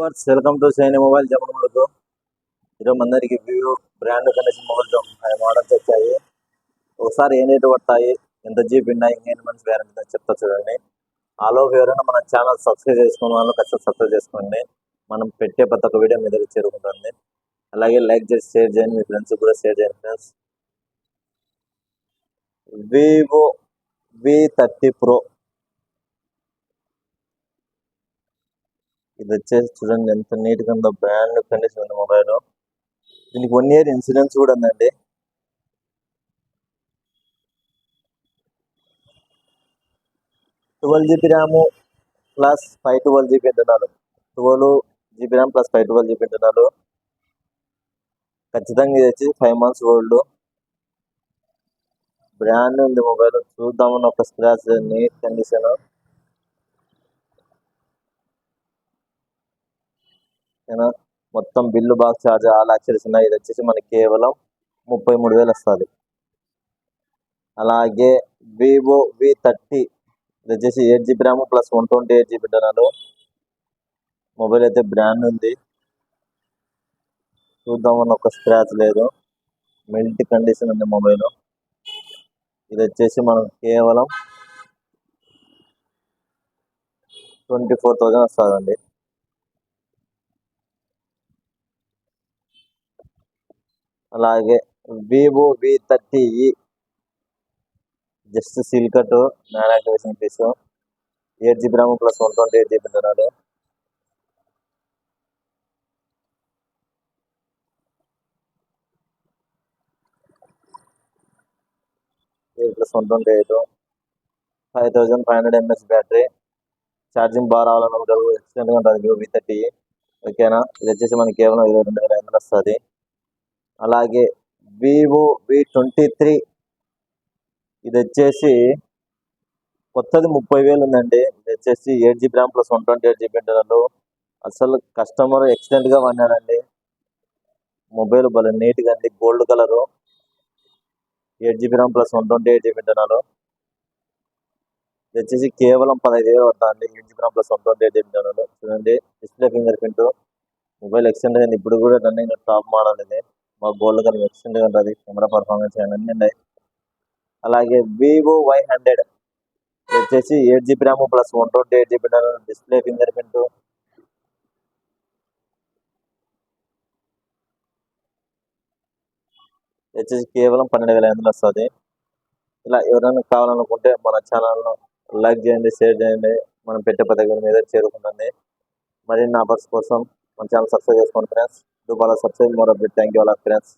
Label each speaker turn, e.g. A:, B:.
A: Viewers welcome to Saini mobile జమనులకు ఈరోజు అందరికి వ్యూ బ్రాండ్ కనెక్షన్ మొబైల్ మోడల్స్ వచ్చాయి. ఒకసారి ఏ రేటు పడతాయి? ఎంత జీబీ ఉన్నాయి? ఇంకేంటి మంచి వ్యారంటీ చెప్తా చూడండి. ఆలోపు ఎవరైనా మన ఛానల్ సబ్స్క్రైబ్ చేసుకున్న వాళ్ళు ఖచ్చితంగా సబ్స్క్రైబ్ చేసుకోండి. మనం పెట్టే ప్రతి ఒక్క వీడియో మీ దగ్గర చేరుకుంటుంది. అలాగే లైక్ చేసి షేర్ చేయండి. మీ ఫ్రెండ్స్ కూడా షేర్ చేయండి friends Vivo V thirty pro ఇది వచ్చేసి చూడండి ఎంత నీట్గా ఉందో. బ్రాండ్ కండిషన్ ఉంది మొబైల్. దీనికి వన్ ఇయర్ ఇన్సూరెన్స్ కూడా ఉందండి. Twelve GB RAM plus five twelve GB internal. Twelve GB RAM plus five twelve GB internal. ఖచ్చితంగా ఇది వచ్చి ఫైవ్ మంత్స్ ఓల్డ్. బ్రాండ్ ఉంది మొబైల్. చూద్దామని ఒక స్క్రాచ్ నీట్ కండిషన్. ఓకేనా? మొత్తం బిల్లు బాక్స్ ఛార్జ్ అలా చేసిన ఇది వచ్చేసి మనకి కేవలం ముప్పై మూడు వేలు వస్తుంది. అలాగే వివో వి థర్టీ. ఇది వచ్చేసి eight GB RAM plus one twenty eight GB డనాలు mobile అయితే బ్రాండ్ ఉంది. చూద్దామని ఒక స్క్రాచ్ లేదు. మెల్ట్ కండిషన్ ఉంది మొబైల్ ఇది వచ్చేసి మనం కేవలం ట్వంటీ ఫోర్ థౌజండ్ వస్తుందండి. అలాగే వివో వి థర్టీ ఈ just seal cut non activation piece eight GB RAM plus one twenty eight GB internal eight plus one twenty eight five thousand five hundred MS battery charging బాగా రావాలనుకుంటే ఎక్స్టెంట్గా ఉంటుంది Vivo V thirty ఓకేనా ఇది వచ్చేసి మనకి కేవలం ఇరవై రెండు వేల ఐదు వందలు వస్తుంది. అలాగే వివో వి ట్వంటీ త్రీ ఇది వచ్చేసి కొత్తది ముప్పై వేలు ఉందండి ఇది వచ్చేసి eight GB RAM plus one twenty eight GB internal అసలు కస్టమర్ ఎక్సలెంట్గా వాడినాడండి మొబైల్ భలే నీట్గా అండి gold colour. Eight GB RAM plus one twenty eight GB internal ఇది వచ్చేసి కేవలం పదహైదు వేలు పడుతుంది eight GB RAM plus one twenty eight GB internal చూడండి display fingerprint. Mobile extend అయింది ఇప్పుడు కూడా రన్నింగ్ టాప్ మోడల్ ఇది. మా గోల్డ్ కలర్ ఎక్స్టెండ్ అది కెమెరా పర్ఫార్మెన్స్ అన్నీ ఉన్నాయి. అలాగే వివో వై హండ్రెడ్ వచ్చేసి eight GB RAM plus one twenty eight GB display fingerprint వచ్చేసి కేవలం పన్నెండు వేల ఐదు వస్తుంది. ఇలా ఎవరైనా కావాలనుకుంటే మన ఛానల్ను లైక్ చేయండి షేర్ చేయండి. మనం పెట్టే పదవి మీద చేరుకుంటుంది. మరిన్ని ఆఫర్స్ కోసం మన ఛానల్ సబ్స్క్రైబ్ చేసుకోండి friends do follow subscribe more update thank you all friends